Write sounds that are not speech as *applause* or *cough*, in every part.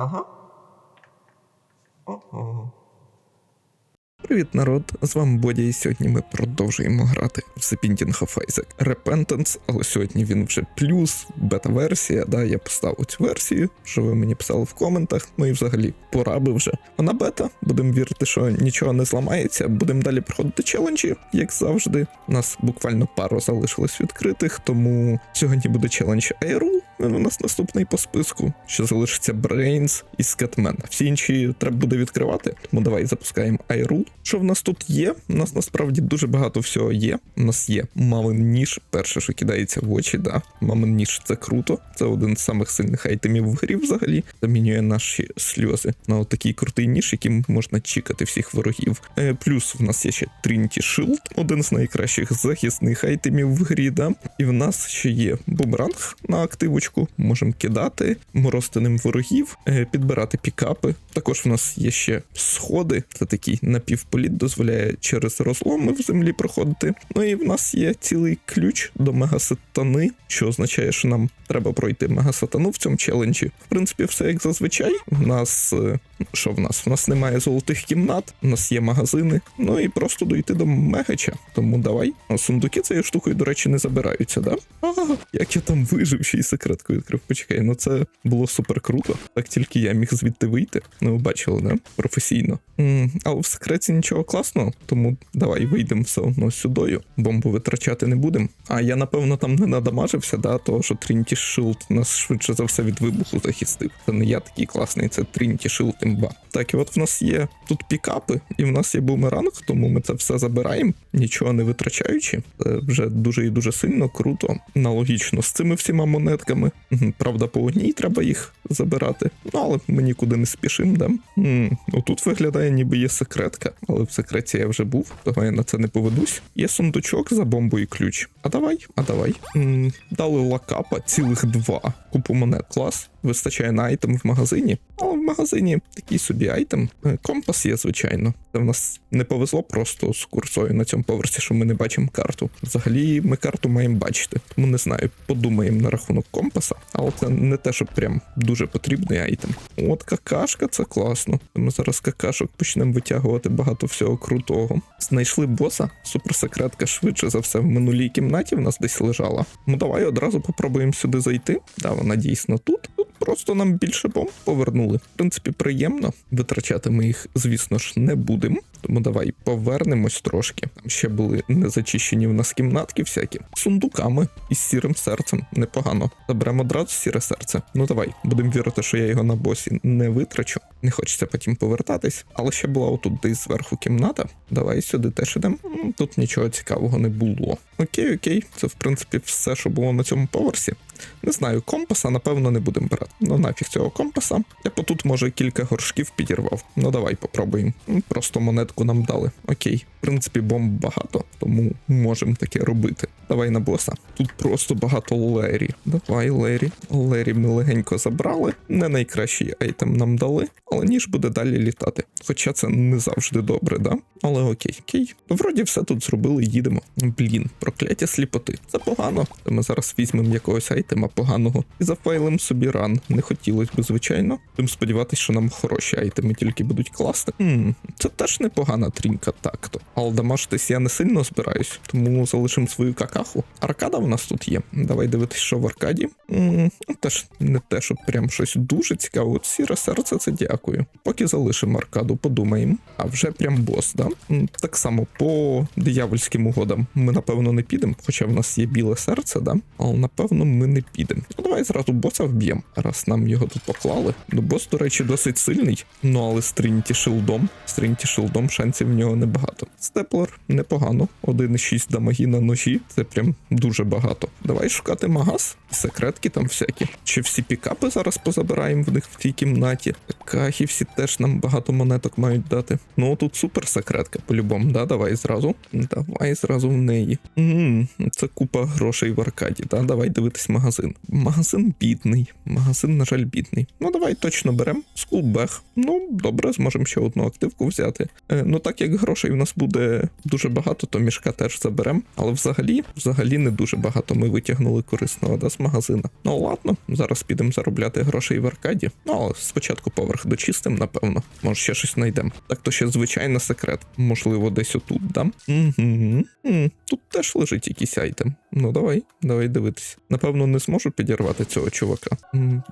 Ага. Ого. Привіт, народ! З вами Бодя, і сьогодні ми продовжуємо грати в The Binding of Isaac Repentance, але сьогодні він вже плюс, бета-версія. Да, я поставив цю версію, що ви мені писали в коментах. Ну і взагалі пора би вже. Вона бета. Будемо вірити, що нічого не зламається. Будемо далі проходити челенджі, як завжди. У нас буквально пару залишилось відкритих, тому сьогодні буде челендж Airul. Він у нас наступний по списку. Ще залишиться Brains і Scatman. Всі інші треба буде відкривати. Тому давай запускаємо iRule. Що в нас тут є? У нас насправді дуже багато всього є. У нас є мамин ніж, перше, що кидається в очі, да. Мамин ніж це круто. Це один з самих сильних айтемів в грі взагалі. Замінює наші сльози на отакий крутий ніж, яким можна чекати всіх ворогів. Е, плюс в нас є ще Trinity Shield, один з найкращих захисних айтемів в грі, да. І в нас ще є бумеранг на активочку. Можемо кидати морозтиним ворогів, е, підбирати пікапи. Також в нас є ще сходи. Це такий напівполіт, дозволяє через розломи в землі проходити. Ну і в нас є цілий ключ до мегасатани, що означає, що нам треба пройти мегасатану в цьому челенджі. В принципі, все як зазвичай. В нас е, що в нас? В нас немає золотих кімнат, у нас є магазини. Ну і просто дойти до мегача. Тому давай. А сундуки цією штукою, до речі, не забираються, да? Ага, як я там вижив, ще й секретку відкрив. Почекай, ну це було супер круто. Так тільки я міг звідти вийти. Ну, ви бачили, да? Професійно. м але в секреті нічого класного, тому давай вийдемо все одно сюдою. Бомбу витрачати не будемо. А я напевно там не надамажився, да, того що Trinity Shield нас швидше за все від вибуху захистив. Це не я такий класний, це Trinity Shield імба. Так, і от в нас є тут пікапи, і в нас є бумеранг, тому ми це все забираємо, нічого не витрачаючи. Це вже дуже і дуже сильно круто. Аналогічно з цими всіма монетками. Правда, по одній треба їх забирати. Ну, але ми нікуди не спішимо, да? м Отут виглядає, ніби є секретка, але в секреті я вже був, того я на це не поведусь. Є сундучок за бомбу і ключ. А давай, а давай. м Дали лакапа, цілих два. Купу монет. Клас. Вистачає на айтем в магазині. Але в магазині такий собі айтем. Е, Компас є, звичайно. Це в нас не повезло просто з курсою на цьому поверсі, що ми не бачимо карту. Взагалі, ми карту маємо бачити. Тому не знаю, подумаємо на рахунок компаса, але це не те, що прям дуже потрібний айтем. От какашка, це класно. Ми зараз какашок почнемо витягувати багато всього крутого. Знайшли боса, суперсекретка швидше за все в минулій кімнаті в нас десь лежала. Ну давай одразу попробуємо сюди зайти. Да, вона дійсно тут. Просто нам більше бомб повернули. В принципі, приємно. Витрачати ми їх, звісно ж, не будемо. Тому давай повернемось трошки. Там ще були незачищені в нас кімнатки всякі. Сундуками із сірим серцем. Непогано. Заберемо одразу сіре серце. Ну давай, будемо вірити, що я його на босі не витрачу. Не хочеться потім повертатись. Але ще була отут десь зверху кімната. Давай сюди теж ідемо. Тут нічого цікавого не було. Окей, окей, це в принципі все, що було на цьому поверсі. Не знаю, компаса, напевно, не будемо брати. Ну нафіг цього компаса. Я по тут, може, кілька горшків підірвав. Ну давай попробуємо. Ну, Просто монетку нам дали. Окей. В принципі, бомб багато, тому можемо таке робити. Давай на боса. Тут просто багато Лері. Давай, Лері. Лері ми легенько забрали. Не найкращий айтем нам дали, але ніж буде далі літати. Хоча це не завжди добре, да? Але окей, окей. Вроді все тут зробили, їдемо. Блін, прокляття сліпоти. Це погано. Ми зараз візьмемо якогось айтема поганого і зафайлимо собі ран. Не хотілося б, звичайно. Будемо сподіватися, що нам хороші айтеми тільки будуть класти. Хм, це теж непогана трінька так-то. Але дамажитись я не сильно збираюсь, тому залишимо свою какаху. Аркада в нас тут є. Давай дивитись, що в аркаді. м ну, теж не те, щоб прям щось дуже цікаве. От сіре серце, це дякую. Поки залишимо аркаду, подумаємо. А вже прям бос, да? Так само по диявольським угодам ми напевно не підемо, хоча в нас є біле серце, да? Але напевно ми не підемо. Ну давай зразу боса вб'ємо, раз нам його тут поклали. Ну, бос, до речі, досить сильний. Ну але з Трінті шилдом. З Трінті шилдом шансів в нього небагато. Степлер непогано. 1,6 дамаги на ножі. Це прям дуже багато. Давай шукати магаз, секретки там всякі. Чи всі пікапи зараз позабираємо в них в тій кімнаті? Кахи всі теж нам багато монеток мають дати. Ну тут супер секретка, по-любому, да? Давай зразу. Давай зразу в неї. м це купа грошей в аркаді, да? Давай дивитись магазин. Магазин. Магазин бідний. Магазин, на жаль, бідний. Ну давай точно беремо. Скулбег. Ну, добре, зможемо ще одну активку взяти. Е, ну так як грошей у нас буде дуже багато, то мішка теж заберемо. Але взагалі, взагалі не дуже багато ми витягнули корисного да, з магазина. Ну ладно, зараз підемо заробляти грошей в аркаді. Ну, але спочатку поверх дочистим, напевно. Може, ще щось знайдемо. Так то ще звичайно секрет. Можливо, десь отут, да? Угу. Тут теж лежить якийсь айтем. Ну давай, давай дивитись. Напевно, не зможу підірвати цього чувака.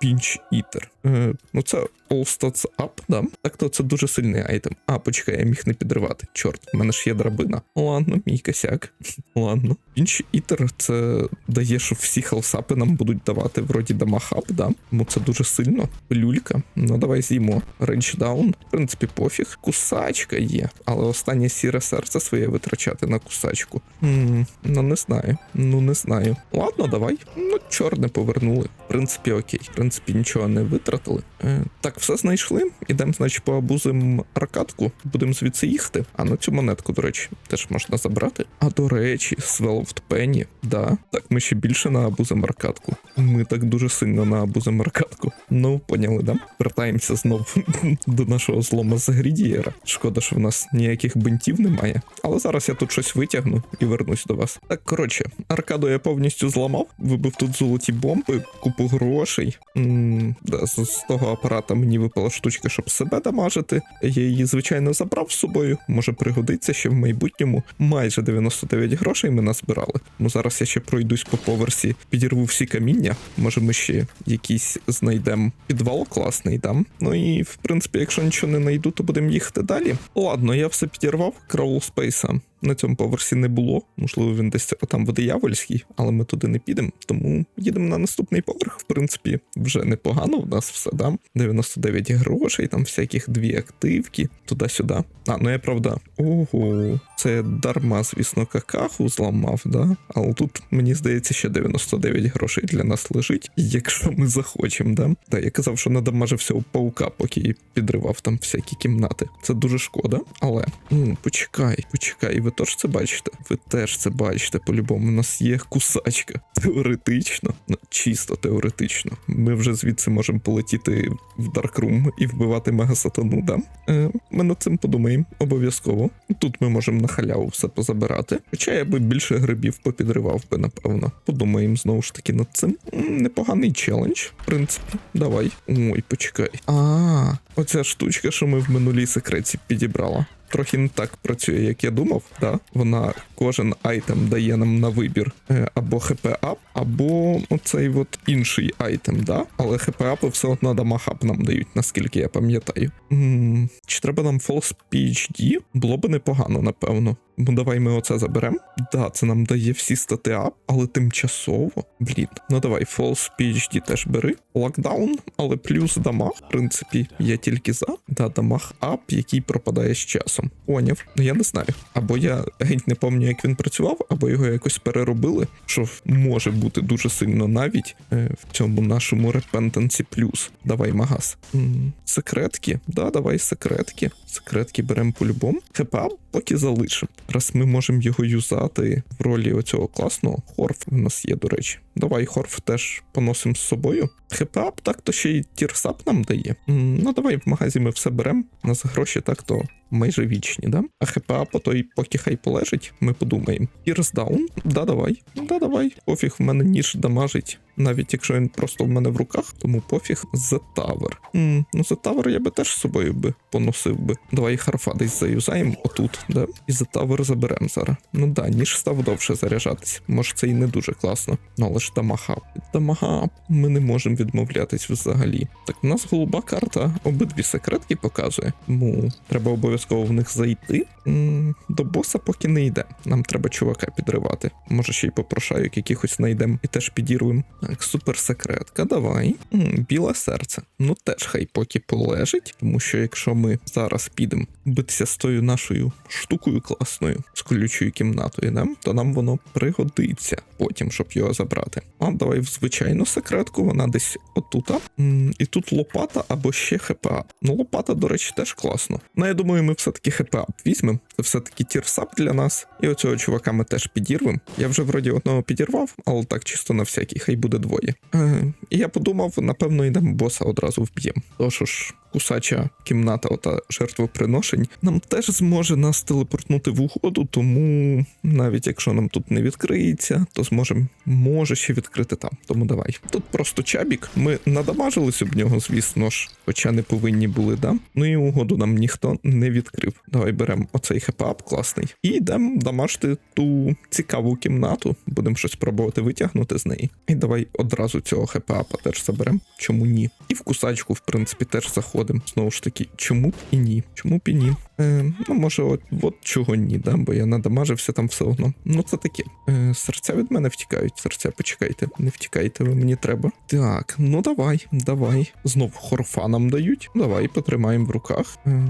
Пінч ітер. Е, ну це All Stats Up, да? Так то це дуже сильний айтем. А, почекай, я міг не підривати. Чорт, в мене ж є драбина. Ладно, мій косяк. *laughs* Ладно. Пінч ітер це дає, що всі хелсапи нам будуть давати вроді дамахап, да? Тому це дуже сильно. Люлька. Ну давай з'їмо. Рейндждаун. В принципі, пофіг. Кусачка є. Але останнє сіре серце своє витрачати на кусачку. М, ну не знаю. Ну не знаю. Ладно, давай. Ну, чорне повернули. В принципі, окей. В принципі, нічого не витратили. Е, так, все знайшли. Ідемо, значить, поабузимо аркадку. Будемо звідси їхати. А на цю монетку, до речі, теж можна забрати. А до речі, Свелфт Пенні. Да. Так, ми ще більше наабузимо аркадку. Ми так дуже сильно наабузимо аркадку. Ну, поняли, да? Вертаємося знов *laughs* до нашого злома з Грідієра. Шкода, що в нас ніяких бинтів немає. Але зараз я тут щось витягну і вернусь до вас. Так, коротше, аркаду я повністю зламав, вибив тут золоті бомби, купу грошей. м да, з, з того апарата мені випала штучка, щоб себе дамажити. Я її, звичайно, забрав з собою. Може пригодиться ще в майбутньому. Майже 99 грошей ми назбирали. Ну зараз я ще пройдусь по поверсі, підірву всі каміння. Може, ми ще якийсь знайдемо підвал класний там. Ну і в принципі, якщо нічого не знайду, то будемо їхати далі. Ладно, я все підірвав. Краул Спейса на цьому поверсі не було. Можливо, він десь там в диявольській, але ми туди не підемо. Тому їдемо на наступний поверх. В принципі, вже непогано в нас все, да? 99 грошей, там всяких дві активки, туди-сюди. А, ну я правда. Ого, це дарма, звісно, какаху зламав, да? Але тут, мені здається, ще 99 грошей для нас лежить, якщо ми захочемо, да? Да, я казав, що надамажив всього паука, поки підривав там всякі кімнати. Це дуже шкода, але ну, почекай, почекай, ви теж це бачите? Ви теж це бачите, по-любому. У нас є кусачка. Теоретично, ну чисто теоретично. Ми вже звідси можемо полетіти в Даркрум і вбивати мегасатану, да? Е, ми над цим подумаємо обов'язково. Тут ми можемо на халяву все позабирати. Хоча я би більше грибів попідривав би, напевно. Подумаємо знову ж таки над цим. Непоганий челендж, в принципі. Давай. Ой, почекай. А, оця штучка, що ми в минулій секреті підібрала. Трохи не так працює, як я думав. Да? Вона кожен айтем дає нам на вибір е, або хп-ап, або оцей от інший айтем, да? але хп-апи все одно дамахап нам дають, наскільки я пам'ятаю. Чи треба нам False PhD? Було би непогано, напевно. Ну давай ми оце заберемо. Да, це нам дає всі стати ап, але тимчасово. Блін. Ну давай, False PhD теж бери. Локдаун, але плюс дамаг. В принципі, я тільки за. Да, дамаг ап, який пропадає з часом. Поняв. Ну я не знаю. Або я геть не пам'ятаю, як він працював, або його якось переробили, що може бути дуже сильно навіть е, в цьому нашому репентанці плюс. Давай, магаз. М, Секретки. Да, давай секретки. Секретки беремо по-любому. ХПА поки залишимо. Раз ми можемо його юзати в ролі оцього класного. Хорф в нас є, до речі. Давай хорф теж поносимо з собою. Хепап, так то ще й тірсап нам дає. Ну давай в магазі ми все беремо. Нас гроші так то майже вічні, да? А ХПА по той, поки хай полежить, ми подумаємо. Тірсдаун. Да, давай. Да, давай. Пофіг, в мене ніж дамажить. Навіть якщо він просто в мене в руках, тому пофіг The Tower. М, ну The Tower я би теж з собою би поносив би. Давай харфа десь заюзаємо отут, да? І The Tower заберемо зараз. Ну да, ніж став довше заряджатись. Може це і не дуже класно. Ну але ж дамагап. Дамагап. Ми не можемо відмовлятись взагалі. Так, у нас голуба карта обидві секретки показує. Тому треба обов'язково в них зайти. М, До боса поки не йде. Нам треба чувака підривати. Може ще й попрошайок якихось знайдемо і теж підірвемо. Так, суперсекретка, давай. М, біле серце. Ну теж хай поки полежить, тому що якщо ми зараз підемо битися з тою нашою штукою класною, з колючою кімнатою, да, то нам воно пригодиться потім, щоб його забрати. А давай в звичайну секретку, вона десь отута. М, І тут лопата або ще ХПА. Ну, лопата, до речі, теж класно. Ну, я думаю, ми все-таки ХПА візьмемо. Це все-таки тірсап для нас. І оцього чувака ми теж підірвемо. Я вже вроді одного підірвав, але так чисто на всякий, хай буде двоє. Е, і я подумав, напевно, йдемо боса одразу вб'ємо. Тож ж, кусача кімната, ота жертвоприношень, нам теж зможе нас телепортнути в угоду, тому навіть якщо нам тут не відкриється, то зможемо може ще відкрити там. Тому давай. Тут просто чабік. Ми надамажились об нього, звісно ж, хоча не повинні були, да? Ну і угоду нам ніхто не відкрив. Давай беремо оцей хепап класний. І йдемо дамажити ту цікаву кімнату. Будемо щось пробувати витягнути з неї. І давай одразу цього хепапа теж заберемо. Чому ні? І в кусачку, в принципі, теж заходимо. Знову ж таки, чому б і ні? Чому б і ні? Е, ну, може, от, от чого ні, да? бо я надамажився там все одно. Ну, це таке. Е, серця від мене втікають. Серця, почекайте, не втікайте, ви мені треба. Так, ну давай, давай. Знов хорфа нам дають. Давай, потримаємо в руках. Е,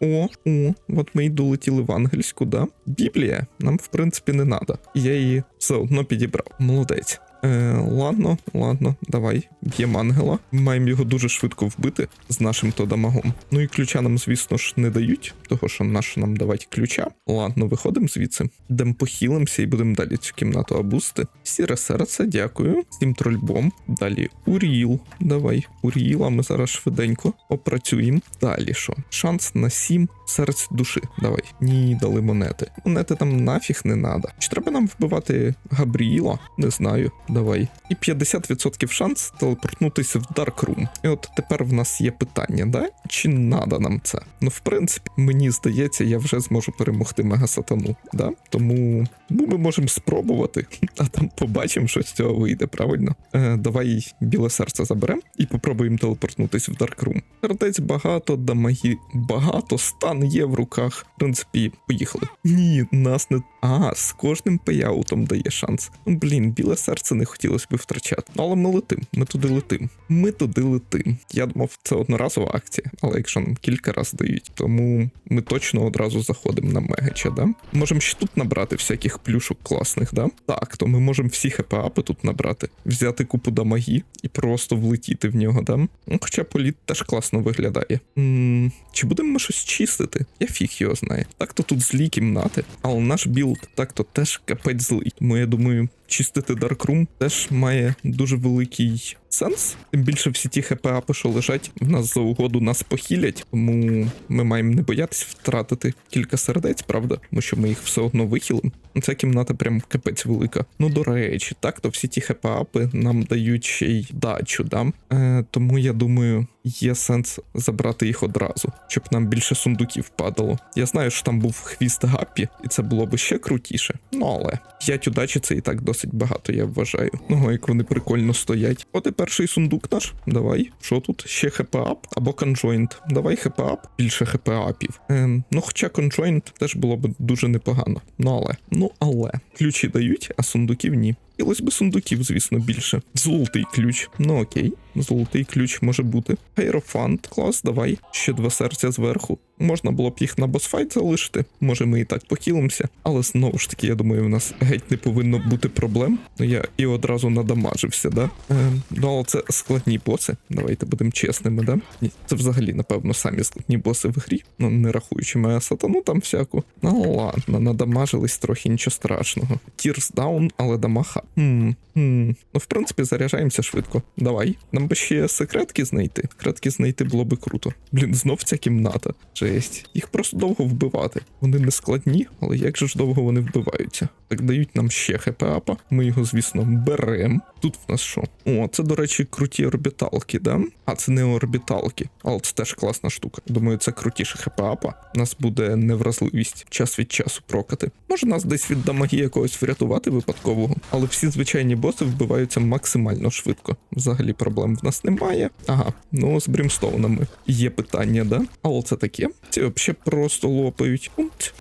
о, о, от ми й долетіли в ангельську, да? Біблія нам, в принципі, не треба. Я її все одно підібрав. Молодець. Е, ладно, ладно, давай. Б'ємо ангела. Маємо його дуже швидко вбити з нашим то дамагом. Ну і ключа нам, звісно ж, не дають, того що наш нам давати ключа. Ладно, виходимо звідси. Йдемо похилимося і будемо далі цю кімнату обусти. Сіре серце, дякую. Сім трольбом. Далі Уріл. Давай, Уріла, ми зараз швиденько опрацюємо. Далі що? Шанс на сім серць душі. Давай. Ні, дали монети. Монети там нафіг не надо. Чи треба нам вбивати Габріїла? Не знаю. Давай. І 50% шанс телепортнутися в Room. І от тепер в нас є питання, да? Чи надо нам це? Ну, в принципі, мені здається, я вже зможу перемогти мегасатану, да? Тому ну, ми можемо спробувати, *laughs* а там побачимо, що з цього вийде, правильно? Е, давай біле серце заберемо і попробуємо телепортнутися в Room. Сердець багато, дамаги багато, стан є в руках. В принципі, поїхали. Ні, нас не. А, з кожним пеяутом дає шанс. Блін, біле серце не хотілося б втрачати. Ну, але ми летим, ми туди летим. Ми туди летим. Я думав, це одноразова акція, але якщо нам кілька разів дають, тому ми точно одразу заходимо на мегача, да? Можемо ще тут набрати всяких плюшок класних, да? Так, то ми можемо всі хп-апи тут набрати, взяти купу дамагі і просто влетіти в нього, да? Ну, хоча політ теж класно виглядає. м чи будемо ми щось чистити? Я фіг його знає. Так то тут злі кімнати, але наш білд так то теж капець злий. Тому я думаю, чистити Darkroom теж має дуже великий сенс. Тим більше всі ті хп-апи, що лежать, в нас за угоду нас похилять, тому ми маємо не боятись втратити кілька сердець, правда? Тому що ми їх все одно вихилимо. Ця кімната прям капець велика. Ну, до речі, так, то всі ті хп-апи нам дають ще й дачу, да? Е, тому я думаю, є сенс забрати їх одразу, щоб нам більше сундуків падало. Я знаю, що там був хвіст гаппі, і це було би ще крутіше. Ну але 5 удачі це і так досить багато, я вважаю. Ну, як вони прикольно стоять. От і перший сундук наш. Давай. Що тут? Ще хп-ап або конжойнт. Давай хп-ап, більше хп-апів. Ем, ну, хоча конжойнт теж було б дуже непогано. Ну але, ну але. Ключі дають, а сундуків ні. Хотілося б сундуків, звісно, більше. Золотий ключ. Ну окей, золотий ключ може бути. Хайрофант, клас, давай. Ще два серця зверху. Можна було б їх на босфайт залишити. Може, ми і так похилимося. Але знову ж таки, я думаю, у нас геть не повинно бути проблем. Ну я і одразу надамажився, да? Е, ну, але це складні боси. Давайте будемо чесними, да? Ні, це взагалі, напевно, самі складні боси в грі. Ну, не рахуючи моя сатану там всяку. Ну ладно, надамажились трохи нічого страшного. Тірс даун, але дамага. Хм, хм. Ну, в принципі, заряджаємося швидко. Давай. Нам би ще секретки знайти. Секретки знайти було би круто. Блін, знов ця кімната. Жесть. Їх просто довго вбивати. Вони не складні, але як же ж довго вони вбиваються? Так дають нам ще хп-апа. Ми його, звісно, беремо. Тут в нас що? О, це, до речі, круті орбіталки, да? А це не орбіталки. Але це теж класна штука. Думаю, це крутіше хп-апа. Нас буде невразливість час від часу прокати. Може нас десь від дамаги якогось врятувати випадкового, але всі звичайні боси вбиваються максимально швидко. Взагалі проблем в нас немає. Ага, ну з брімстоунами є питання, да? Але це таке. Ці взагалі просто лопають.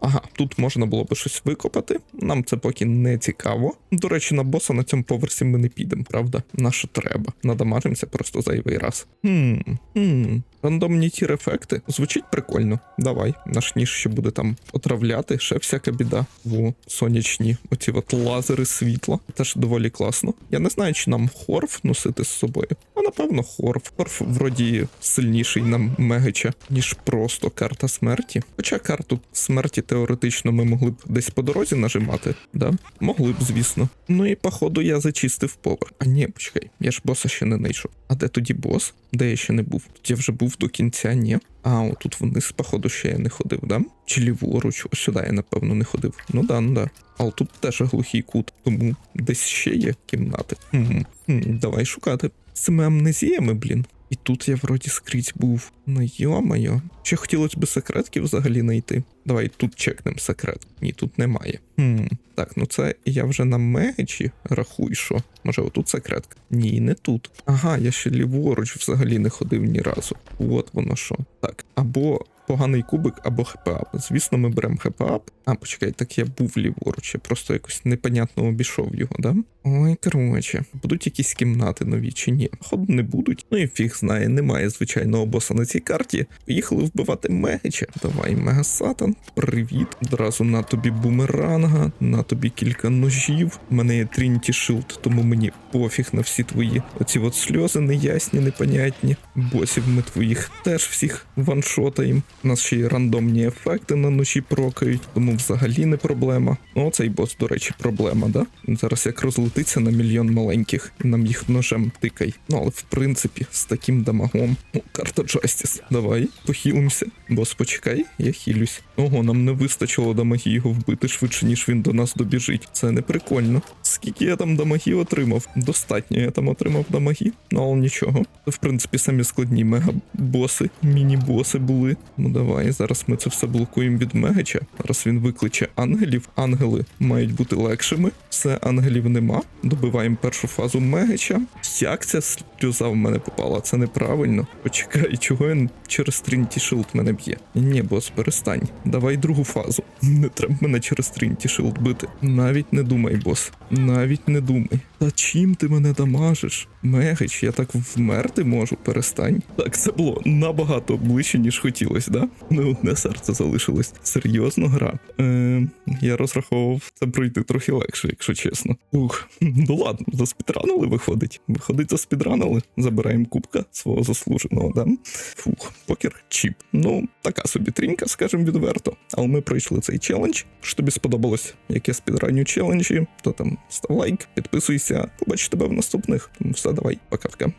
Ага, тут можна було би щось викопати. Нам це поки не цікаво. До речі, на боса на цьому поверсі ми не підемо, правда? На що треба? Надамажимося просто зайвий раз. Хм, хм. Рандомні тір-ефекти. Звучить прикольно. Давай. Наш ніж ще буде там отравляти, ще всяка біда. Во, сонячні, оці от лазери світла. Теж доволі класно. Я не знаю, чи нам хорф носити з собою. А напевно, хорф. Хорф вроді сильніший на мегича, ніж просто карта смерті. Хоча карту смерті теоретично ми могли б десь по дорозі нажимати, да? Могли б, звісно. Ну і походу я зачистив поверх. А ні, почекай, я ж боса ще не знайшов. А де тоді бос? Де я ще не був? Я вже був до кінця, ні. А, отут вниз, походу, ще я не ходив, да? Чи ліворуч, ось сюди я, напевно, не ходив. Ну да, ну да. Але тут теж глухий кут, тому десь ще є кімнати. Угу. Давай шукати. З цими амнезіями, блін. І тут я вроді скрізь був. Ну йо-моє. Ще хотілося б секретки взагалі знайти. Давай тут чекнем секрет. Ні, тут немає. Хм. Так, ну це я вже на мечі рахуй, що. Може, отут секретка? Ні, не тут. Ага, я ще ліворуч взагалі не ходив ні разу. От воно що. Так, або поганий кубик, або хп-ап. Звісно, ми беремо хп-ап. А, почекай, так я був ліворуч, я просто якось непонятно обійшов його, да? Ой, коротше, будуть якісь кімнати нові чи ні? Походу не будуть. Ну і фіг знає, немає звичайного боса на цій карті. Поїхали вбивати Мегича. Давай, Мега Сатан, привіт. Одразу на тобі бумеранга, на тобі кілька ножів. У мене є Trinity Shield, тому мені пофіг на всі твої оці от сльози неясні, непонятні. Босів ми твоїх теж всіх ваншотаємо. У нас ще й рандомні ефекти на ножі прокають, тому взагалі не проблема. Ну, цей бос, до речі, проблема, да? Зараз як розлетиться на мільйон маленьких, і нам їх ножем тикай. Ну, але в принципі, з таким дамагом. Ну, карта Джастіс. Давай, похилимося. Бос, почекай, я хилюсь. Ого, нам не вистачило дамаги його вбити швидше, ніж він до нас добіжить. Це не прикольно. Скільки я там дамаги отримав? Достатньо я там отримав дамаги, ну але нічого. В принципі, самі складні мега-боси, міні-боси були. Ну давай, зараз ми це все блокуємо від Мегача. Зараз він викличе ангелів. Ангели мають бути легшими. Все, ангелів нема. Добиваємо першу фазу Мегача. Як ця сльоза в мене попала? Це неправильно. Почекай, чого він через Trinity Shield мене б'є? Ні, бос, перестань. Давай другу фазу. Не треба мене через Trinity Shield бити. Навіть не думай, бос. Навіть не думай. Та чим ти мене дамажиш? Мегич, я так вмерти можу, перестань. Так, це було набагато ближче, ніж хотілося, да? Не одне серце залишилось. Серйозно гра. Е, я розраховував це пройти трохи легше, якщо чесно. Ух, ну ладно, заспідранили виходить. Виходить, заспідранили. Забираємо кубка свого заслуженого, да? Фух, покер чіп. Ну, така собі трінька, скажем відверто. Але ми пройшли цей челендж. Що тобі сподобалось, як я спідраню челенджі, то там став лайк, підписуйся. Побачу тебе в наступних. Тому все, давай, пока-пока.